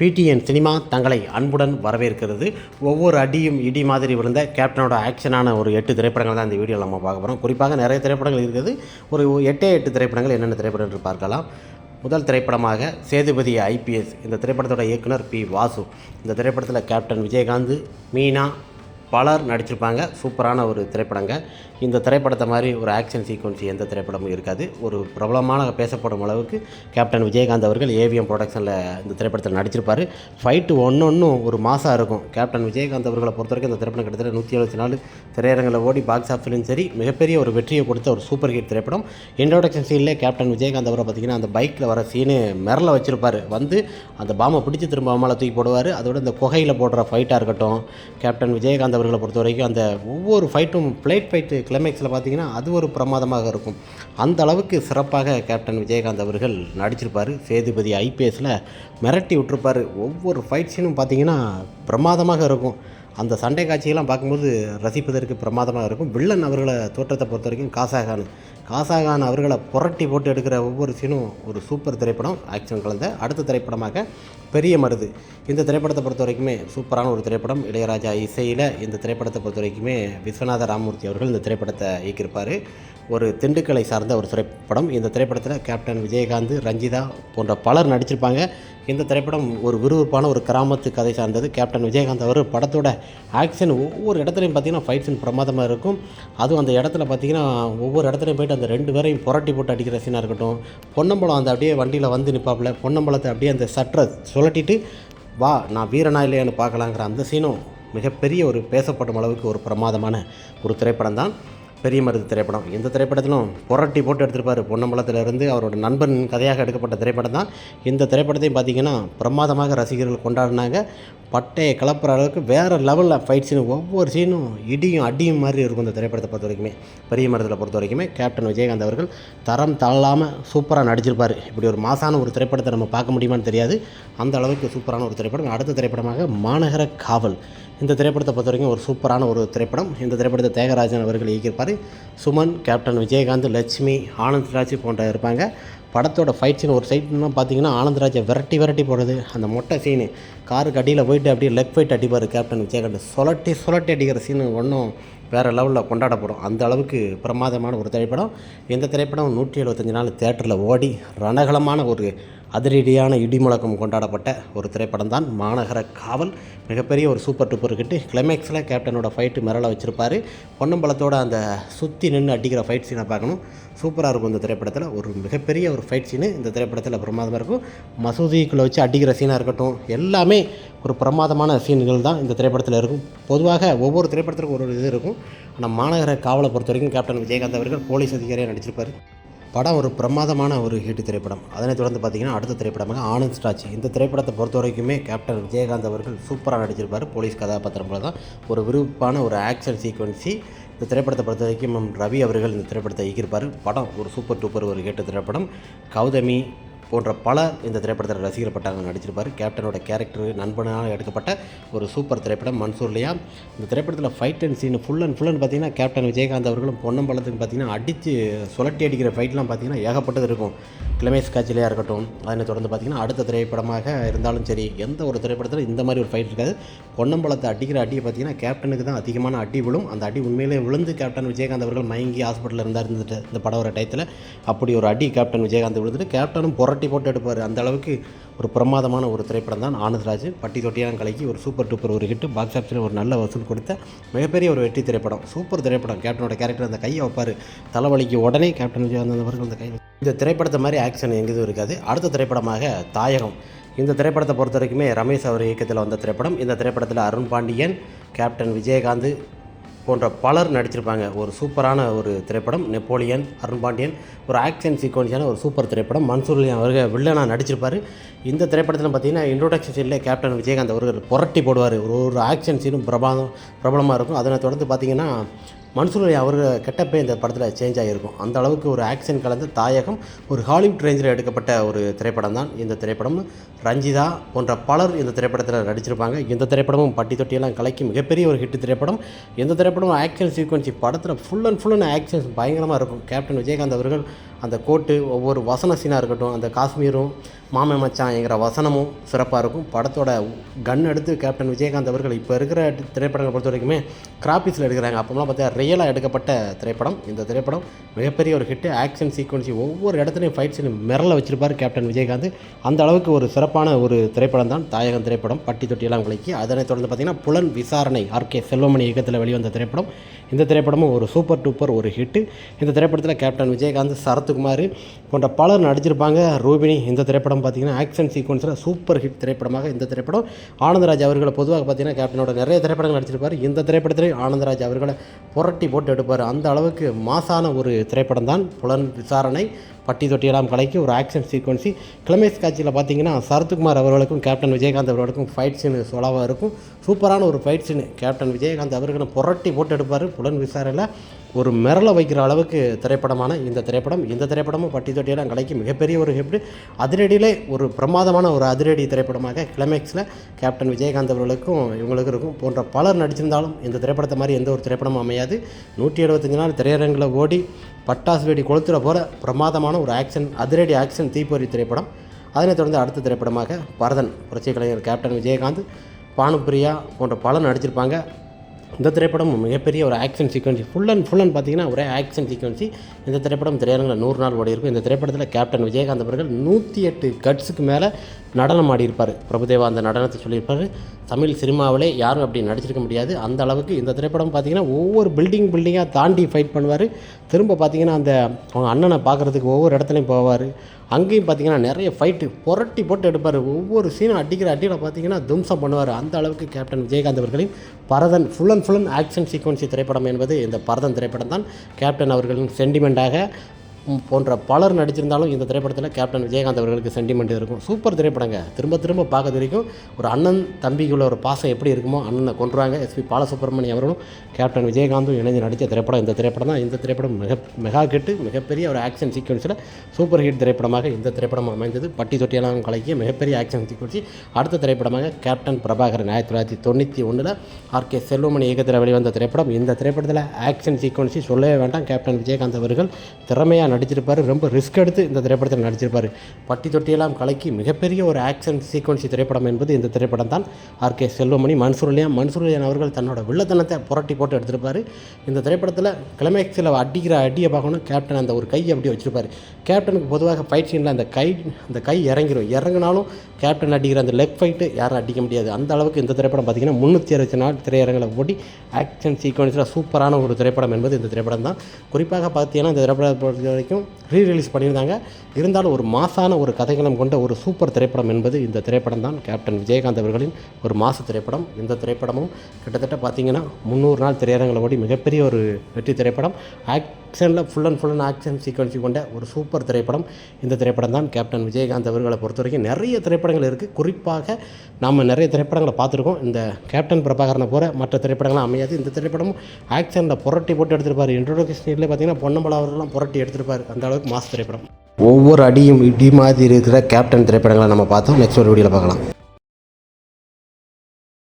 PTN cinema தங்களை அன்புடன் வரவேற்கிறது. ஒவ்வொரு அடியும் இடி மாதிரி விழுந்த கேப்டனோட ஆக்ஷனான ஒரு எட்டு திரைப்படங்கள் தான் இந்த வீடியோவில் நம்ம பார்க்க போகிறோம் குறிப்பாக நிறைய திரைப்படங்கள் இருக்குது. ஒரு எட்டே எட்டு திரைப்படங்கள் என்னென்ன திரைப்படம் என்று பார்க்கலாம். முதல் திரைப்படமாக சேதுபதி ஐபிஎஸ் இந்த திரைப்படத்தோட இயக்குனர் பி வாசு இந்த திரைப்படத்தில் கேப்டன் விஜயகாந்த் மீனா பலர் நடிச்சிருப்பாங்க. சூப்பரான ஒரு திரைப்படங்க. இந்த திரைப்படத்தை மாதிரி ஒரு ஆக்ஷன் சீக்வன்ஸ் எந்த திரைப்படமும் இருக்காது. ஒரு பிரபலமான பேசப்படும் அளவுக்கு கேப்டன் விஜயகாந்த் அவர்கள் ஏவிஎம் ப்ரொடக்ஷனில் இந்த திரைப்படத்தில் நடிச்சிருப்பார். ஃபைட்டு ஒன்று ஒன்றும் ஒரு மாதம் இருக்கும். கேப்டன் விஜயகாந்த் அவர்களை பொறுத்த வரைக்கும் இந்த திரைப்படம் கிட்டத்தட்ட நூற்றி எழுபத்தி நாலு திரையரங்கில் ஓடி பாக்ஸ் ஆஃபீஸ்லையும் சரி மிகப்பெரிய ஒரு வெற்றியை கொடுத்த ஒரு சூப்பர் ஹிட் திரைப்படம். இன்ட்ரோடக்ஷன் சீனில் கேப்டன் விஜயகாந்த் அவரை பார்த்திங்கன்னா அந்த பைக்கில் வர சீனு மிரல வச்சிருப்பார். வந்து அந்த பாம்பை பிடிச்சி திரும்ப மேலே தூக்கி போடுவார். அதோட இந்த குகையில் போடுற ஃபைட்டாக இருக்கட்டும் கேப்டன் விஜயகாந்த் அவர்களை பொறுத்த வரைக்கும் அந்த ஒவ்வொரு ஃபைட்டும் பிளேட் ஃபைட்டு கிளைமேக்ஸில் பார்த்தீங்கன்னா அது ஒரு பிரமாதமாக இருக்கும். அந்த அளவுக்கு சிறப்பாக கேப்டன் விஜயகாந்த் அவர்கள் நடிச்சிருப்பார். சேதுபதி ஐபிஎஸில் மிரட்டி விட்டுருப்பார். ஒவ்வொரு ஃபைட் சீனும் பார்த்தீங்கன்னா பிரமாதமாக இருக்கும். அந்த சண்டை காட்சியெல்லாம் பார்க்கும்போது ரசிப்பதற்கு பிரமாதமாக இருக்கும். வில்லன் அவர்களை தோற்றத்தை பொறுத்த வரைக்கும் காசாகான் காசாகான் அவர்களை புரட்டி போட்டு எடுக்கிற ஒவ்வொரு சீனும் ஒரு சூப்பர் திரைப்படம் ஆக்ஷன் கலந்த. அடுத்த திரைப்படமாக பெரிய மருது. இந்த திரைப்படத்தை பொறுத்த வரைக்குமே சூப்பரான ஒரு திரைப்படம். இளையராஜா இசையில் இந்த திரைப்படத்தை பொறுத்த வரைக்குமே விஸ்வநாத ராமமூர்த்தி அவர்கள் இந்த திரைப்படத்தை இயக்கியிருப்பார். ஒரு திண்டுக்கலை சார்ந்த ஒரு திரைப்படம். இந்த திரைப்படத்தில் கேப்டன் விஜயகாந்த் ரஞ்சிதா போன்ற பலர் நடிச்சிருப்பாங்க. இந்த திரைப்படம் ஒரு விறுவிறுப்பான ஒரு கிராமத்து கதை சார்ந்தது. கேப்டன் விஜயகாந்த் அவர் படத்தோட ஆக்ஷன் ஒவ்வொரு இடத்துலையும் பார்த்தீங்கன்னா ஃபைட் சீன் பிரமாதமாக இருக்கும். அதுவும் அந்த இடத்துல பார்த்தீங்கன்னா ஒவ்வொரு இடத்துலையும் போயிட்டு அந்த ரெண்டு பேரையும் புரட்டி போட்டு அடிக்கிற சீனாக இருக்கட்டும் பொன்னம்பலம் அந்த அப்படியே வண்டியில் வந்து நிற்பாப்புல பொன்னம்பலத்தை அப்படியே அந்த சட்டரை சுழட்டிட்டு வா நான் வீரனா இல்லையான்னு பார்க்கலாங்கிற அந்த சீனும் மிகப்பெரிய ஒரு பேசப்படும் அளவுக்கு ஒரு பிரமாதமான ஒரு திரைப்படம் தான் பெரிய மருது திரைப்படம். இந்த திரைப்படத்திலும் புரட்டி போட்டு எடுத்திருப்பார் பொன்னம்பலத்திலிருந்து. அவரோட நண்பன் கதையாக எடுக்கப்பட்ட திரைப்படம் தான். இந்த திரைப்படத்தையும் பார்த்தீங்கன்னா பிரமாதமாக ரசிகர்கள் கொண்டாடினாங்க. பட்டையை கலப்புற அளவுக்கு வேறு லெவலில் ஃபைட் சீன் ஒவ்வொரு சீனும் இடியும் அடியும் மாதிரி இருக்கும் இந்த திரைப்படத்தை பொறுத்த வரைக்குமே. பெரிய மருதில் பொறுத்த வரைக்குமே. கேப்டன் விஜயகாந்த் அவர்கள் தரம் தள்ளாமல் சூப்பராக நடிச்சிருப்பார். இப்படி ஒரு மாசான ஒரு திரைப்படத்தை நம்ம பார்க்க முடியுமான்னு தெரியாது. அந்த அளவுக்கு சூப்பரான ஒரு திரைப்படம். அடுத்த திரைப்படமாக மாநகர காவல். இந்த திரைப்படத்தை பொறுத்த வரைக்கும் ஒரு சூப்பரான ஒரு திரைப்படம். இந்த திரைப்படத்தை தேகராஜன் அவர்கள் இயக்கியிருப்பார். சுமன் கேப்டன் விஜயகாந்த் லட்சுமி ஆனந்த்ராஜ் போன்ற இருப்பாங்க. படத்தோட ஃபைட் சீன் ஒரு சைட்லாம் பார்த்தீங்கன்னா ஆனந்த்ராஜை விரட்டி விரட்டி போடுறது. அந்த மொட்டை சீனு காருக்கு அடியில் போயிட்டு அப்படியே லெக் ஃபைட் அடிப்பார் கேப்டன் விஜயகாந்த். சுழட்டி சுழட்டி அடிக்கிற சீனு ஒன்றும் வேறு லெவலில் கொண்டாடப்படும். அந்த அளவுக்கு பிரமாதமான ஒரு திரைப்படம். இந்த திரைப்படம் நூற்றி எழுபத்தஞ்சு நாள் தேட்டரில் ஓடி ரணகலமான ஒரு அதிரடியான இடிமுழக்கம் கொண்டாடப்பட்ட ஒரு திரைப்படம் தான் மாநகர காவல். மிகப்பெரிய ஒரு சூப்பர் டூப்பர் கிட்டு கிளைமேக்ஸில் கேப்டனோட ஃபைட்டு மிரள வச்சுருப்பார். பொன்னம்பலத்தோட அந்த சுற்றி நின்று அடிக்கிற ஃபைட் சீனை பார்க்கணும். சூப்பராக இருக்கும் இந்த திரைப்படத்தில். ஒரு மிகப்பெரிய ஒரு ஃபைட் சீனு இந்த திரைப்படத்தில் பிரமாதமாக இருக்கும். மசூதிக்குள்ளே வச்சு அடிக்கிற சீனாக இருக்கட்டும் எல்லாமே ஒரு பிரமாதமான சீன்கள் தான் இந்த திரைப்படத்தில் இருக்கும். பொதுவாக ஒவ்வொரு திரைப்படத்திற்கும் ஒரு ஒரு இது இருக்கும். ஆனால் மாநகர காவலை பொறுத்த வரைக்கும் கேப்டன் விஜயகாந்த் அவர்கள் போலீஸ் அதிகாரியாக நடிச்சிருப்பார். படம் ஒரு பிரமாதமான ஒரு ஹிட் திரைப்படம். அதனைத் தொடர்ந்து பார்த்தீங்கன்னா அடுத்த திரைப்படமாக ஆனந்த் ஸ்டாச் இந்த திரைப்படத்தை பொறுத்த வரைக்குமே கேப்டன் விஜயகாந்த் அவர்கள் சூப்பராக நடிச்சிருப்பார். போலீஸ் கதாபாத்திரம் போல தான் ஒரு விருப்பான ஒரு ஆக்ஷன் சீக்வன்சி இந்த திரைப்படத்தை பொறுத்த வரைக்கும் ரவி அவர்கள் இந்த திரைப்படத்தை இயக்கியிருப்பார். படம் ஒரு சூப்பர் டூப்பர் ஒரு கேட்ட திரைப்படம். கௌதமி போன்ற பலர் இந்த திரைப்படத்தில் ரசிகர் பட்டாங்க நடிச்சிருப்பார். கேப்டனோட கேரக்டர் நண்பனாக எடுக்கப்பட்ட ஒரு சூப்பர் திரைப்படம் மன்சூர்லையா இந்த திரைப்படத்தில் fight and scene full and full and பார்த்தீங்கன்னா கேப்டன் விஜயகாந்த் அவர்களும் பொன்னம்பலத்துக்கு பார்த்தீங்கன்னா அடித்து சுழட்டி அடிக்கிற ஃபைட்லாம் பார்த்தீங்கன்னா ஏகப்பட்டது இருக்கும். கிளமேஸ் காட்சியிலையாக இருக்கட்டும் அதனை தொடர்ந்து பார்த்தீங்கன்னா அடுத்த திரைப்படமாக இருந்தாலும் சரி எந்த ஒரு திரைப்படத்தில் இந்த மாதிரி ஒரு ஃபைட் இருக்காது. பொன்னம்பலத்தை அடிக்கிற அடியை பார்த்தீங்கன்னா கேப்டனுக்கு தான் அதிகமான அடி விழும். அந்த அடி உண்மையிலே விழுந்து கேப்டன் விஜயகாந்த் அவர்கள் மயங்கி ஹாஸ்பிட்டலில் இருந்தார் இருந்துட்டு இந்த படம் வர டயத்தில் அப்படி ஒரு அடி கேப்டன் விஜயகாந்த் விழுந்துட்டு கேப்டனும் புரட்டி பட்டி போட்டு எடுப்பார். அந்த அளவுக்கு ஒரு பிரமாதமான ஒரு திரைப்படம் தான் ஆனந்த்ராஜ். பட்டி தொட்டியான கலைக்கு ஒரு சூப்பர் டூப்பர் ஒரு ஹிட் பாக்ஸ் ஆஃபீஸில் ஒரு நல்ல வசூல் கொடுத்த மிகப்பெரிய ஒரு வெற்றி திரைப்படம். சூப்பர் திரைப்படம். கேப்டனோட கேரக்டர் அந்த கையை வைப்பார். தலைவலிக்கு உடனே கேப்டன் விஜயகாந்த் அவர்கள் அந்த கையில் இந்த திரைப்படத்தை மாதிரி ஆக்ஷன் எங்கேயும் இருக்காது. அடுத்த திரைப்படமாக தாயகம். இந்த திரைப்படத்தை பொறுத்த வரைக்குமே ரமேஷ் அவர் இயக்கத்தில் வந்த திரைப்படம். இந்த திரைப்படத்தில் அருண் பாண்டியன் கேப்டன் விஜயகாந்த் போன்ற பலர் நடிச்சிருப்பாங்க. ஒரு சூப்பரான ஒரு திரைப்படம். நெப்போலியன் அருண் பாண்டியன் ஒரு ஆக்ஷன் சீக்வன்ஸான ஒரு சூப்பர் திரைப்படம். மன்சூர்லியன் அவர்கள் வில்லனாக நடிச்சிருப்பார். இந்த திரைப்படத்தில் பார்த்தீங்கன்னா இன்ட்ரோடக்ஷன் சீனில் கேப்டன் விஜயகாந்த் அவர்கள் புரட்டி போடுவார். ஒரு ஒரு ஆக்ஷன் சீனும் பிரபலம் பிரபலமாக இருக்கும். அதனை தொடர்ந்து பார்த்தீங்கன்னா மன்சூர் அவர் கெட்டப்பே இந்த படத்தில் சேஞ்ச் ஆகியிருக்கும் அந்த அளவுக்கு ஒரு ஆக்ஷன் கலந்த தாயகம் ஒரு ஹாலிவுட் ரேஞ்சில் எடுக்கப்பட்ட ஒரு திரைப்படம் தான் இந்த திரைப்படம் ரஞ்சிதா போன்ற பலர் இந்த திரைப்படத்தில் நடிச்சிருப்பாங்க. இந்த திரைப்படமும் பட்டி தொட்டியெல்லாம் கலக்கி மிகப்பெரிய ஒரு ஹிட் திரைப்படம். இந்த திரைப்படம் ஆக்ஷன் சீக்வன்சி படத்தில் full and full and actions பயங்கரமாக இருக்கும். கேப்டன் விஜயகாந்த் அவர்கள் அந்த கோட்டு ஒவ்வொரு வசன சீனாக இருக்கட்டும் அந்த காஷ்மீரும் மாமே மச்சான்ங்கிற வசனமும் சிறப்பாக இருக்கும். படத்தோட கன் எடுத்து கேப்டன் விஜயகாந்த் அவர்கள் இப்போ இருக்கிற திரைப்படங்களை பொறுத்த வரைக்குமே கிராபிஸில் எடுக்கிறாங்க. அப்போலாம் பார்த்தா ரியலாக எடுக்கப்பட்ட திரைப்படம். இந்த திரைப்படம் மிகப்பெரிய ஒரு ஹிட்டு ஆக்ஷன் சீக்வன்ஸி ஒவ்வொரு இடத்துலையும் ஃபைட் சீன் மிரல வச்சிருப்பார் கேப்டன் விஜயகாந்த். அந்த அளவுக்கு ஒரு சிறப்பான ஒரு திரைப்படம் தான் தாயகம் திரைப்படம். பட்டி தொட்டியெல்லாம் விலைக்கு அதனைத் தொடர்ந்து பார்த்திங்கன்னா புலன் விசாரணை ஆர்கே செல்வமணி இயக்கத்தில் வெளிவந்த திரைப்படம். இந்த திரைப்படமும் ஒரு சூப்பர் டூப்பர் ஒரு ஹிட்டு இந்த திரைப்படத்தில் கேப்டன் விஜயகாந்த் சரத் சரத்குமார் போன்ற பலர் நடிச்சிருப்பாங்க. ரூபினி இந்த திரைப்படம் பார்த்திங்கன்னா ஆக்ஷன் சீக்வன்ஸில் சூப்பர் ஹிட் திரைப்படமாக இந்த திரைப்படம். ஆனந்தராஜ் அவர்களை பொதுவாக பார்த்தீங்கன்னா கேப்டனோட நிறைய திரைப்படங்கள் நடிச்சிருப்பார். இந்த திரைப்படத்திலையும் ஆனந்தராஜ் அவர்களை புரட்டி போட்டு எடுப்பார். அந்த அளவுக்கு மாசான ஒரு திரைப்படம் தான். புலன் விசாரணை பட்டி தொட்டியெல்லாம் கலைக்கு ஒரு ஆக்ஷன் சீக்வன்ஸி கிளமேஸ் காட்சியில் பார்த்தீங்கன்னா சரத்குமார் அவர்களுக்கும் கேப்டன் விஜயகாந்த் அவர்களுக்கும் ஃபைட் சீன் சொலாவாக இருக்கும். சூப்பரான ஒரு ஃபைட் சீனு கேப்டன் விஜயகாந்த் அவர்களும் புரட்டி போட்டு எடுப்பார். புலன் விசாரணையில் ஒரு மிரள வைக்கிற அளவுக்கு திரைப்படமான இந்த திரைப்படம். இந்த திரைப்படமும் பட்டி தொட்டியெல்லாம் கலைக்கு மிகப்பெரிய ஒரு ஹிட் அதிரடியிலே ஒரு பிரமாதமான ஒரு அதிரடி திரைப்படமாக கிளைமேக்ஸில் கேப்டன் விஜயகாந்த் அவர்களுக்கும் இவங்களுக்கும் இருக்கும் போன்ற பலர் நடிச்சிருந்தாலும் இந்த திரைப்படத்தை மாதிரி எந்த ஒரு திரைப்படமும் அமையாது. நூற்றி எழுபத்தஞ்சு நாள் திரையரங்கில் ஓடி பட்டாசு வெடி கொளுத்துற போகிற பிரமாதமான ஒரு ஆக்ஷன் அதிரடி ஆக்ஷன் தீப்பொறி திரைப்படம். அதனைத் தொடர்ந்து அடுத்த திரைப்படமாக பரதன் புரட்சி கலைஞர் கேப்டன் விஜயகாந்த் பானுப்பிரியா போன்ற பலர் நடிச்சிருப்பாங்க. இந்த திரைப்படம் மிகப்பெரிய ஒரு action sequence full and full and பார்த்தீங்கன்னா ஒரே ஆக்ஷன் சீக்வன்சி இந்த திரைப்படம் திரையரங்கில் நூறு நாள் ஓடி இருக்கும் இந்த திரைப்படத்தில் கேப்டன் விஜயகாந்த் அவர்கள் நூற்றி எட்டு கட்ஸுக்கு மேலே நடனம் ஆடியிருப்பார். பிரபுதேவா அந்த நடனத்தை சொல்லியிருப்பார். தமிழ் சினிமாவிலே யாரும் அப்படி நடிச்சிருக்க முடியாது. அந்த அளவுக்கு இந்த திரைப்படம் பார்த்தீங்கன்னா ஒவ்வொரு பில்டிங் பில்டிங்காக தாண்டி ஃபைட் பண்ணுவார். திரும்ப பார்த்தீங்கன்னா அந்த அவங்க அண்ணனை பார்க்குறதுக்கு ஒவ்வொரு இடத்துலையும் போவார். அங்கேயும் பார்த்தீங்கன்னா நிறைய ஃபைட்டு புரட்டி போட்டு எடுப்பார். ஒவ்வொரு சீனும் அடிக்கிற அடியில் பார்த்தீங்கன்னா தும்சம் பண்ணுவார். அந்த அளவுக்கு கேப்டன் விஜயகாந்த் அவர்களின் Bharathan full and full and action sequence திரைப்படம் என்பது இந்த பரதன் திரைப்படம் தான் கேப்டன் அவர்களின் சென்டிமெண்ட்டாக போன்ற பலர் நடிச்சிருந்தாலும் இந்த திரைப்படத்தில் கேப்டன் விஜயகாந்த் அவர்களுக்கு சென்டிமெண்ட் இருக்கும். சூப்பர் திரைப்படங்க. திரும்ப திரும்ப பார்க்க வரைக்கும் ஒரு அண்ணன் தம்பிக்குள்ள ஒரு பாசம் எப்படி இருக்குமோ அண்ணனை கொண்டுருவாங்க எஸ்பி பாலசுப்ரமணியம் அவர்களும் கேப்டன் விஜயகாந்தும் இணைஞ்சு நடித்த திரைப்படம் இந்த திரைப்படம் தான். இந்த திரைப்படம் மிக மெகா ஹிட்டு மிகப்பெரிய ஒரு ஆக்ஷன் சீக்வன்ஸில் சூப்பர் ஹிட் திரைப்படமாக இந்த திரைப்படம் அமைந்தது. பட்டி தொட்டியெல்லாம் கலக்கிய மிகப்பெரிய ஆக்ஷன் சீக்வன்ஸி அடுத்த திரைப்படமாக கேப்டன் பிரபாகரன் ஆயிரத்தி தொள்ளாயிரத்தி தொண்ணூற்றி ஒன்றில் ஆர் கே செல்வமணி இயக்கத்தில் வெளிவந்த திரைப்படம். இந்த திரைப்படத்தில் ஆக்ஷன் சீக்வன்ஸி சொல்லவே வேண்டாம். கேப்டன் விஜயகாந்த் அவர்கள் திறமையாக நடிச்சிருப்பார். ரொம்ப ரிஸ்க் எடுத்து இந்த திரைப்படத்தில் நடிச்சிருப்பார். பட்டி தொட்டியெல்லாம் கலக்கி மிகப்பெரிய ஒரு ஆக்ஷன் சீக்வன்சி திரைப்படம் என்பது இந்த திரைப்படம் தான். ஆர்கே செல்வமணி மன்சூர்லியான் மன்சூர்லியான் அவர்கள் தன்னோட வில்லத்தனத்தை புரட்டி போட்டு எடுத்திருப்பார். இந்த திரைப்படத்தில் கிளைமேக்ஸில் அடிக்கிற அடியை பார்க்கணும். கேப்டன் அந்த ஒரு கை அப்படியே வச்சிருப்பார். கேப்டனுக்கு பொதுவாக ஃபைட் சீனில் அந்த கை அந்த கை இறங்கிடும் இறங்கினாலும் கேப்டன் அடிக்கிற அந்த லெக் ஃபைட்டு யாரும் அடிக்க முடியாது. அந்த அளவுக்கு இந்த திரைப்படம் பார்த்திங்கன்னா முந்நூற்றி அறுபத்தி நாலு திரையரங்களை ஓடி ஆக்ஷன் சீக்வன்ஸில் சூப்பரான ஒரு திரைப்படம் என்பது இந்த திரைப்படம் தான். குறிப்பாக பார்த்தீங்கன்னா இந்த திரைப்படம் வரைக்கும் ரீ ரிலீஸ் பண்ணியிருந்தாங்க. இருந்தாலும் ஒரு மாசான ஒரு கதைகளம் கொண்ட ஒரு சூப்பர் திரைப்படம் என்பது இந்த திரைப்படம் தான். கேப்டன் விஜயகாந்த் அவர்களின் ஒரு மாசு திரைப்படம். இந்த திரைப்படமும் கிட்டத்தட்ட பார்த்தீங்கன்னா முந்நூறு நாள் திரையரங்களை ஓடி மிகப்பெரிய ஒரு வெற்றி திரைப்படம். ஆக்ஷனில் full and full and action sequence கொண்ட ஒரு சூப்பர் திரைப்படம். இந்த திரைப்படம் தான் கேப்டன் விஜயகாந்த் அவர்களை பொறுத்த வரைக்கும் நிறைய திரைப்படங்கள் இருக்குது குறிப்பாக நாம் நிறைய திரைப்படங்களை பார்த்துருக்கோம். இந்த கேப்டன் பிரபாகரனை போகிற மற்ற திரைப்படங்கள்லாம் அமையாது. இந்த திரைப்படமும் ஆக்ஷனில் புரட்டி போட்டு எடுத்திருப்பார். கிருஷ்ணகிரியில் பார்த்தீங்கன்னா பொன்னம்பல அவர்கள்லாம் புரட்டி எடுத்திருப்பார். அந்த அளவுக்கு மாஸ் திரைப்படம். ஒவ்வொரு அடியும் இடி மாதிரி இருக்கிற கேப்டன் திரைப்படங்களை நம்ம பார்த்தோம். நெக்ஸ்ட் ஒரு வீடியோவில் பார்க்கலாம்.